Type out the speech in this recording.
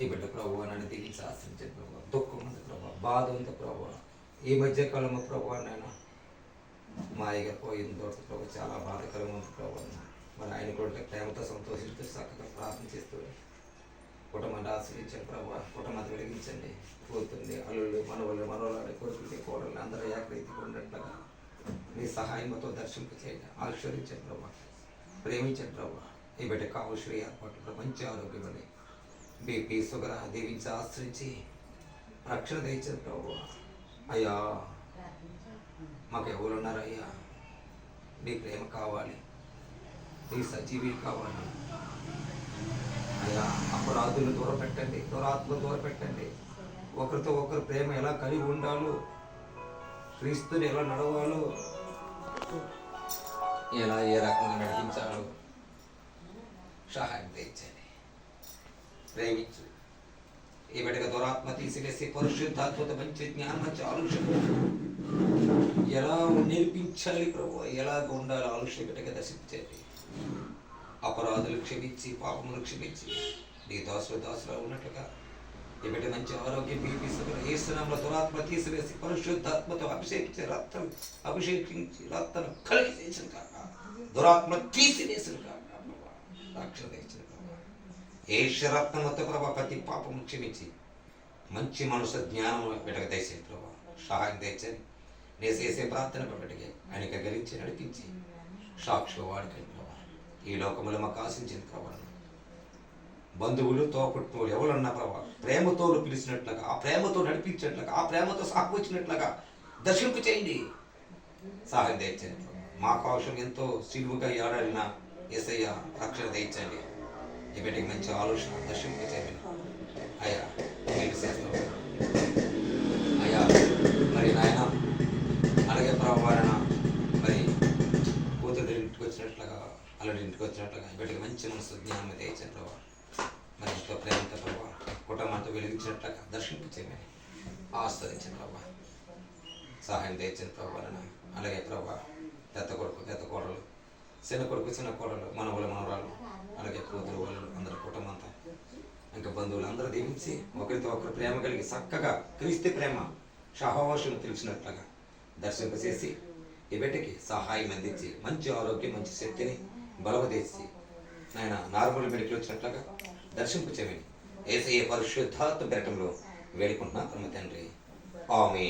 ఈ బిడ్డ ప్రభు నన్ను దీవించి ఆశ్రయించే ప్రభు దుఃఖం ఉంది ప్రభు బాధ ఉంది ప్రభు ఈ మధ్యకాలంలో ప్రభు నేను మా అయ్య పోయిన తోట ప్రభు చాలా బాధకరంగా ఉంది ప్రభు మరి ఆయన కూడా ప్రేమతో సంతోషిస్తూ చక్కగా ప్రార్థన చేస్తూ కుటుంబాన్ని ఆశ్రయించండి ప్రభు కుటుంబాన్ని వెలిగించండి. పోతుంది అల్లుళ్ళు మనవాళ్ళు మనవాళ్ళు కొడుకులు కోడలు అందరూ ఏకరీతి ఉండట్లుగా మీ సహాయంతో దర్శింపు చేయండి. ఆశ్రయించండి ప్రభు ప్రేమించండి ప్రభు ఈ బిడ్డ కావలసిన ఏర్పాట్లు మంచి ఆరోగ్యం అని బీపీ షుగర్ దీవించి ఆశ్రయించి రక్షణ తెచ్చారు ప్రభు అయ్యా మాకు ఎవరు ఉన్నారయ్యా నీ ప్రేమ కావాలి. నీ సజీవి కావాలి. అయ్యా అపరాధులు దూరపెట్టండి పెట్టండి దురాత్మలు పెట్టండి ఒకరితో ఒకరు ప్రేమ ఎలా కలిగి ఉండాలో క్రీస్తుని ఎలా నడవాలో ఎలా ఏ రకంగా నడిపించాలో సహాయం తెచ్చండి ప్రేమించు ఈ బిడ్డగా దురాత్మ తీసివేసి పరిశుద్ధాత్మత మంచి జ్ఞానం మంచి ఆలోచన ఎలా నేర్పించాలి ప్రభు ఎలాగ ఉండాలి? ఆలోచన బిడ్డగా దర్శించండి. అపరాధులు క్షమించి పాపములు క్షమించి. నీ దాసులు దాసులు ఉన్నట్లుగా ఈ బిడ్డ మంచి ఆరోగ్యం బీపీ ఏ స్నామంలో దురాత్మ తీసివేసి పరిశుద్ధాత్మతో అభిషేకించి రక్తం అభిషేకించి రక్తం కలిగి చేసిన కాక దురాత్మ తీసివేసిన కాక ప్రభా. రక్షణ తెచ్చిన ప్రభా. ఏష ప్రభా ప్రతి పాపం క్షమించి? మంచి మనసు జ్ఞానం బిడ్డకు దయచేసి ప్రభా. సహాయం తెచ్చని నేను చేసే ప్రార్థన బిడ్డకి ఆయన గరించి నడిపించి సాక్షి వాడుకొని ప్రభా. ఈ లోకములో మాకు ఆశించింది ప్రభా. బంధువులు తోపట్టులు ఎవరున్నా ప్రభా ప్రేమతో పిలిచినట్లుగా ఆ ప్రేమతో నడిపించినట్లుగా ఆ ప్రేమతో సాకువచ్చినట్లుగా దర్శింపు చేయండి. సహాయం తెచ్చండి మాకు మా ఎంతో సిలువుగా ఏడాడిన ఎస్ఐ రక్షణ తెచ్చండి ఈ మంచి ఆలోచన దర్శింపు చేయండి అయ్యా మీరు చేస్తాం అయ్యా మరి నాయన అలాగే ప్రభావాలన మరి కూతురు ఇంటికి వచ్చినట్లుగా అల్లుడి ఇంటికి వచ్చినట్లుగా ఈ మంచి మనసు జ్ఞానం తెచ్చిన ప్రభావ మరి ఎంతో ప్రేమతో ప్రభావ కుటుంబంతో వెలిగించినట్లుగా దర్శింపించేమని ఆస్వాదించిన ప్రభా. సహాయం తెచ్చిన ప్రభా అలాగే ప్రభా పెద్ద కొడుకు పెద్ద కోడలు చిన్న కొడుకు చిన్న కోడలు మనవలు మనవరాలు అలాగే కూతురు వాళ్ళు బంధువులు అందరూ దీవించి ఒకరితో ఒకరు ప్రేమ కలిగి చక్కగా క్రీస్తు ప్రేమ సహవాసం తెలిసినట్లుగా దర్శింప చేసి ఈ బిడ్డకి సహాయం అందించి మంచి ఆరోగ్యం మంచి శక్తిని బలవదేసి ఆయన నార్మల్ మెడికల్ వచ్చినట్లుగా దర్శింపు చేయండి ఏసీ పరిశుద్ధాత్మ బెరటంలో వేడుకుంటున్నా. తమ తండ్రి. ఆమె